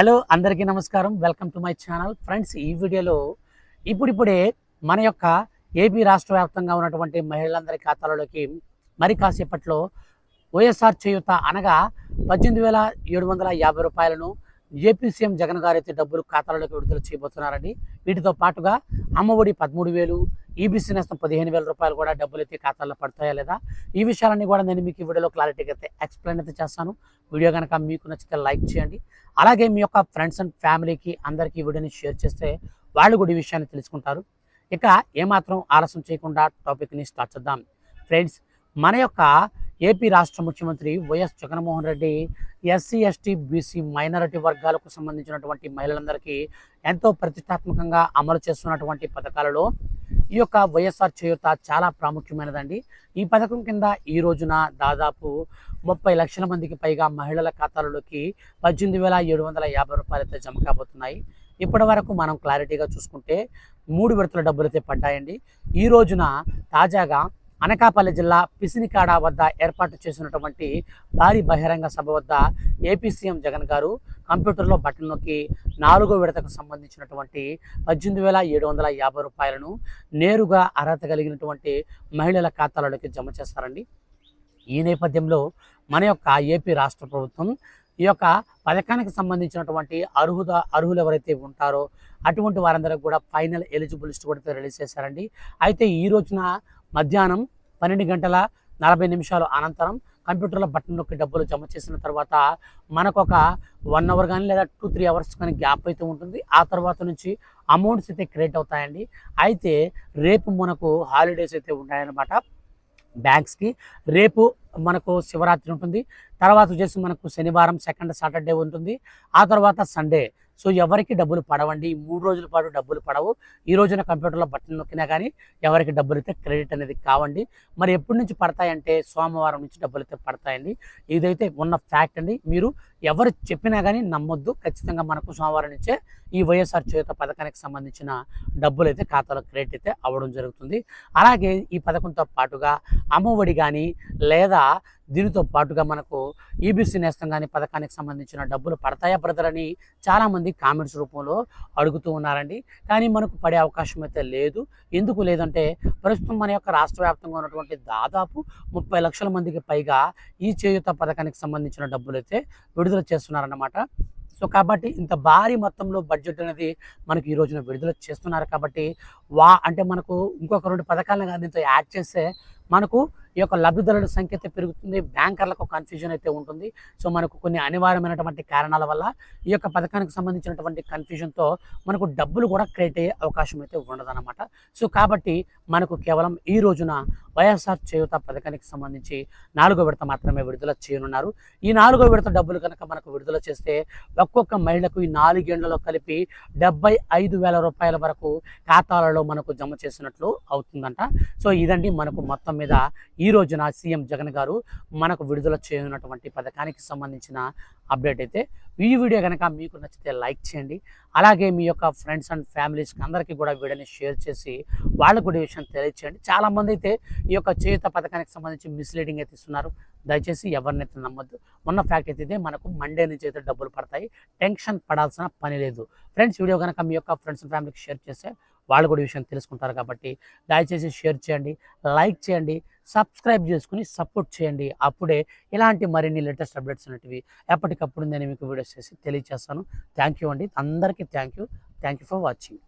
Hello అందరికీ నమస్కారం. Welcome to my channel. Friends ఈ వీడియోలో ఇప్పుడిప్పుడే మన యొక్క ఏపీ రాష్ట్ర వ్యాప్తంగా ఉన్నటువంటి మహిళలందరి ఖాతాలలోకి మరి కాసేపట్లో వైఎస్ఆర్ చేయూత అనగా పద్దెనిమిది వేల ఏడు వందల యాభై రూపాయలను ఏపీ సీఎం జగన్ గారు అయితే డబ్బులు ఖాతాలలోకి విడుదల చేయబోతున్నారండి. వీటితో పాటుగా అమ్మఒడి పదమూడు వేలు ఈబీసీ నేస్తం పదిహేను వేల రూపాయలు కూడా డబ్బులు అయితే ఖాతాల్లో పడతాయా లేదా? ఈ విషయాలన్నీ కూడా నేను మీకు ఈ వీడియోలో క్లారిటీగా అయితే ఎక్స్ప్లెయిన్ అయితే చేస్తాను. వీడియో కనుక మీకు నచ్చితే లైక్ చేయండి. అలాగే మీ యొక్క ఫ్రెండ్స్ అండ్ ఫ్యామిలీకి అందరికీ ఈ వీడియోని షేర్ చేస్తే వాళ్ళు కూడా ఈ విషయాన్ని తెలుసుకుంటారు. ఇక ఏమాత్రం ఆలస్యం చేయకుండా టాపిక్ని స్టార్ట్ చేద్దాం. ఫ్రెండ్స్ మన యొక్క ఏపీ రాష్ట్ర ముఖ్యమంత్రి YS Jaganmohan Reddy SC ST BC minority వర్గాలకు సంబంధించినటువంటి మహిళలందరికీ ఎంతో ప్రతిష్టాత్మకంగా అమలు చేస్తున్నటువంటి పథకాలలో ఈ యొక్క వైఎస్ఆర్ చేయూత చాలా ప్రాముఖ్యమైనదండి. ఈ పథకం కింద ఈ రోజున దాదాపు ముప్పై లక్షల మందికి పైగా మహిళల ఖాతాలలోకి పద్దెనిమిది వేల ఏడు వందల యాభై రూపాయలు అయితే జమ కాబోతున్నాయి. ఇప్పటి వరకు మనం క్లారిటీగా చూసుకుంటే మూడు విడతల డబ్బులు అయితే పడ్డాయండి. ఈ రోజున తాజాగా అనకాపల్లి జిల్లా పిసినికాడ వద్ద ఏర్పాటు చేసినటువంటి భారీ బహిరంగ సభ వద్ద ఏపీ సీఎం జగన్ గారు కంప్యూటర్లో బటన్ నొక్కి నాలుగో విడతకు సంబంధించినటువంటి పద్దెనిమిది వేల ఏడు వందల యాభై రూపాయలను నేరుగా అర్హత కలిగినటువంటి మహిళల ఖాతాలలోకి జమ చేస్తారండి. ఈ నేపథ్యంలో మన యొక్క ఏపీ రాష్ట్ర ప్రభుత్వం ఈ యొక్క పథకానికి సంబంధించినటువంటి అర్హుద అర్హులు ఎవరైతే ఉంటారో అటువంటి వారందరికి కూడా ఫైనల్ ఎలిజిబిలిస్ట్ కూడా రిలీజ్ చేశారండి. అయితే ఈ రోజున మధ్యాహ్నం పన్నెండు గంటల నలభై నిమిషాల అనంతరం కంప్యూటర్లో బటన్ నొక్కి డబ్బులు జమ చేసిన తర్వాత మనకు ఒక వన్ అవర్ కానీ లేదా టూ త్రీ అవర్స్ కానీ గ్యాప్ అయితే ఉంటుంది. ఆ తర్వాత నుంచి అమౌంట్స్ అయితే క్రియేట్ అవుతాయండి. అయితే రేపు మనకు హాలిడేస్ అయితే ఉంటాయన్నమాట బ్యాంక్స్కి రేపు మనకు శివరాత్రి ఉంటుంది. తర్వాత వచ్చేసి మనకు శనివారం సెకండ్ సాటర్డే ఉంటుంది. ఆ తర్వాత సండే సో ఎవరికి డబ్బులు పడవండి ఈ మూడు రోజుల పాటు డబ్బులు పడవు. ఈ రోజున కంప్యూటర్లో బట్టలు నొక్కినా కానీ ఎవరికి డబ్బులు అయితే క్రెడిట్ అనేది కావండి. మరి ఎప్పటి నుంచి పడతాయంటే సోమవారం నుంచి డబ్బులు అయితే పడతాయండి. ఇదైతే ఉన్న ఫ్యాక్ట్ అండి. మీరు ఎవరు చెప్పినా కానీ నమ్మొద్దు. ఖచ్చితంగా మనకు సోమవారం నుంచే ఈ వైఎస్ఆర్ చేత పథకానికి సంబంధించిన డబ్బులు అయితే ఖాతాలో క్రెడిట్ అయితే అవ్వడం జరుగుతుంది. అలాగే ఈ పథకంతో పాటుగా అమ్మఒడి కానీ లేదా దీనితో పాటుగా మనకు ఈబీసీ నేస్తం కానీ పథకానికి సంబంధించిన డబ్బులు పడతాయా బ్రదర్ అని చాలామంది కామెంట్స్ రూపంలో అడుగుతూ ఉన్నారండి. కానీ మనకు పడే అవకాశం అయితే లేదు. ఎందుకు లేదంటే ప్రస్తుతం మన యొక్క రాష్ట్ర వ్యాప్తంగా ఉన్నటువంటి దాదాపు ముప్పై లక్షల మందికి పైగా ఈ చేయుత పథకానికి సంబంధించిన డబ్బులు అయితే విడుదల చేస్తున్నారన్నమాట. సో కాబట్టి ఇంత భారీ మొత్తంలో బడ్జెట్ అనేది మనకి ఈ రోజున విడుదల చేస్తున్నారు. కాబట్టి వా అంటే మనకు ఇంకొక రెండు పథకాలను కానీ దీంతో యాడ్ చేస్తే మనకు ఈ యొక్క లబ్ధిదారుల సంఖ్య అయితే పెరుగుతుంది బ్యాంకర్లకు కన్ఫ్యూజన్ అయితే ఉంటుంది. సో మనకు కొన్ని అనివార్యమైనటువంటి కారణాల వల్ల ఈ యొక్క పథకానికి సంబంధించినటువంటి కన్ఫ్యూజన్తో మనకు డబ్బులు కూడా క్రియేట్ అయ్యే అవకాశం అయితే ఉండదన్నమాట. సో కాబట్టి మనకు కేవలం ఈ రోజున వైఎస్ఆర్ చేయూత పథకానికి సంబంధించి నాలుగో విడత మాత్రమే విడుదల చేయనున్నారు. ఈ నాలుగో విడత డబ్బులు కనుక మనకు విడుదల చేస్తే ఒక్కొక్క మహిళకు ఈ నాలుగేళ్ళలో కలిపి డెబ్బై ఐదు వేల రూపాయల వరకు ఖాతాలలో మనకు జమ చేసినట్లు అవుతుందంట. సో ఇదండి మనకు మొత్తం మీద ఈ రోజున సీఎం జగన్ గారు మనకు విడుదల చేయనున్నటువంటి పథకానికి సంబంధించిన అప్డేట్ అయితే ఈ వీడియో కనుక మీకు నచ్చితే లైక్ చేయండి. అలాగే మీ యొక్క ఫ్రెండ్స్ అండ్ ఫ్యామిలీస్కి అందరికీ కూడా వీడియోని షేర్ చేసి వాళ్ళకు కూడా విషయం తెలియచేయండి. చాలామంది అయితే ఈ యొక్క చేయుత పథకానికి సంబంధించి మిస్లీడింగ్ అయితే ఇస్తున్నారు. దయచేసి ఎవరినైతే నమ్మద్దు. ఉన్న ఫ్యాక్ట్ అయితే ఇదే. మనకు మండే నుంచి అయితే డబ్బులు పడతాయి. టెన్షన్ పడాల్సిన పని లేదు. ఫ్రెండ్స్ వీడియో కనుక మీ యొక్క ఫ్రెండ్స్ అండ్ ఫ్యామిలీకి షేర్ చేస్తే వాళ్ళు కూడా ఈ విషయం తెలుసుకుంటారు కాబట్టి దయచేసి షేర్ చేయండి లైక్ చేయండి సబ్స్క్రైబ్ చేసుకుని సపోర్ట్ చేయండి. అప్పుడే ఇలాంటి మరిన్ని లేటెస్ట్ అప్డేట్స్ అనేటివి ఎప్పటికప్పుడు నేను మీకు వీడియోస్ చేసి తెలియజేస్తాను థ్యాంక్ యూ అండి. అందరికీ thank you. Thank you for watching.